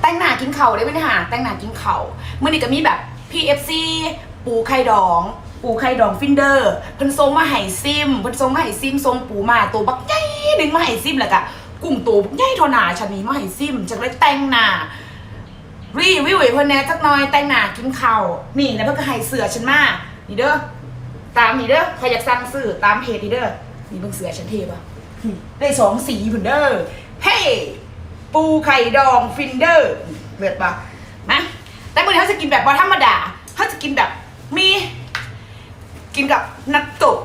แต่งหน้ากินเข่าได้ไหมหาแต่งหน้ากินเข่าเมื่อนี้ก็มีแบบ PFC ปูไข่ดอง ปูไข่ดองฟินเดอร์เพิ่นทรงมาไห่ซิมเพิ่นทรงมาไห่ซิมทรงปูมาตัวบักใหญ่หนึ่งมาไห่ซิมแล้วก็กุ้งตัวบักใหญ่ทาหนาฉันนี้มาไห่ซิมฉันเลยแต่งหน้ารีวิวไอ้เพิ่นแน่จักหน่อยแต่งหน้ากินข้านี่แล้วเพิ่นก็ให้เสือฉันมานี่เด้อตามนี่เด้อใครอยากสั่งซื้อตามเพจนี่เด้อนี่เบิ่งเสือฉันเทป่ะได้สองสีพุ่นเด้อเฮ้ ปูไข่ดองฟินเดอร์เลิศปะนะแต่มื้อนี้เขาจะกินแบบบ่ธรรมดาเขาจะกินแบบมี กินกับนัตโตะ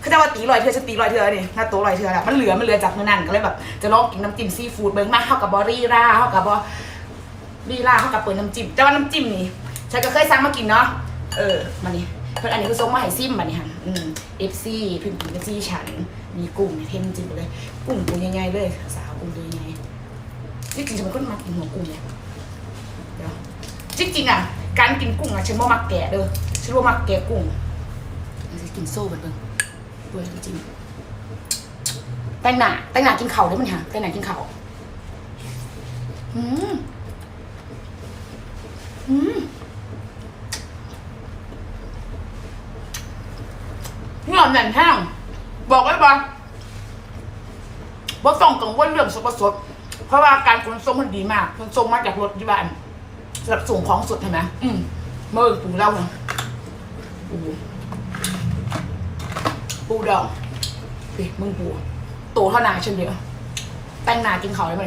เขาจะว่าตีลอยเธอจะตีลอยเธอนี่นัตโตะลอยเธอแหละมันเหลือมันเหลือจากเมื้อนั้นก็เลยแบบจะลองกินน้ำจิ้มซีฟู้ดเบิ่งมาเข้ากับบอรี่ราเข้ากับบอลีลาเข้ากับเปิดน้ำจิ้มแต่ว่าน้ำจิ้มนี่ฉันก็เคยสั่งมากินเนาะเออมานี่ เพื่อนอันนี้ก็ส่งมาให้ซิมมานี่ฮะอืมเอฟซีพิ่งกินเอฟซีฉัน มีกุ้งเนี่ยเทมจิ้มไปเลยกุ้งตัวใหญ่ๆเลย สาวกุ้งตัวใหญ่จริงๆฉันเป็นคนมักกินหัวกุ้งเนี่ยเดี๋ยวจริงๆอะ การกินกุ้งอะฉันว่ามักแกะเด้อฉันว่ามักแกะกุ้งจะกินโซ่แบบเบิ่งด้วยจริงแต่งหนาแต่งหนากินเข่าได้มั้ยฮะแต่งหนากินเข่าอืมอืมเงื่อ นแน่นแห้งบอกไว้ปะว่าส่งกังวลเรื่องสปสดเพราะว่าการขนส่งมันดีมากขนส่งมาจากรถที่บ้านสำหรับส่งของสดเห็นไหมอืมเมื่อปูเล่าปูปูดองเฮ้ยมึงปูโตเท่านาฉันเดียวแต่งหนากินเขาได้ไหม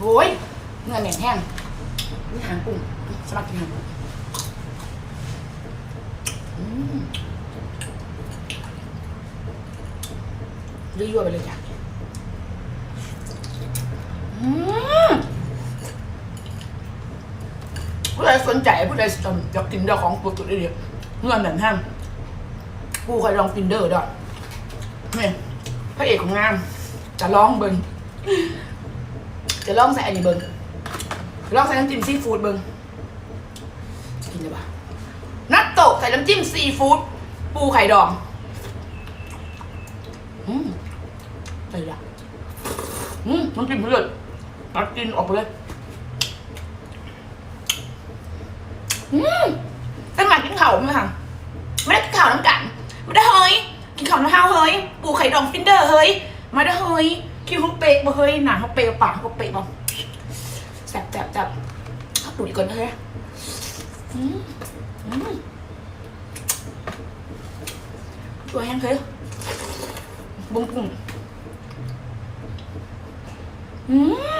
โอ้ยเงื่อนแน่นแห้งนี่หางกุ้งสลักกินหางกุ้งอืม ยั่วๆไปเลยจ้ะอืมผู้ใดสนใจผู้ใดอยากกินเดอของตัวตัวเดียวเงื่อนหนังห้างผู้ใครลองกินเดอร์ด้วยนี่พระเอกของงานจะลองเบิงจะลองใส่อันนี้เบิงลองใส่น้ำจิ้มซีฟู้ดเบิ้งกินได้ปะนัตโตะใส่น้ำจิ้มซีฟู้ดปูไข่ดอง อืม ใส่ละอืมน้ำจิ้มเลือดตัดกินออกไปเลยอืมตั้งหลังกินข้าวไหมคะไม่ได้กินข้าวน้ำกันไม่ได้เฮ้ยกินข้าวน้ำข้าวเฮ้ย ปูไข่ดองฟินเดอร์เฮ้ยมาได้เฮ้ยคิวฮุกเปะบ่เฮ้ยหนาฮุกเปะปากฮุกเปะบ่แซ่บแซ่บแซ่บดูดีก่อนเลยอืมอืมตัวแห้งเลยบุ้งบุ้ง อืม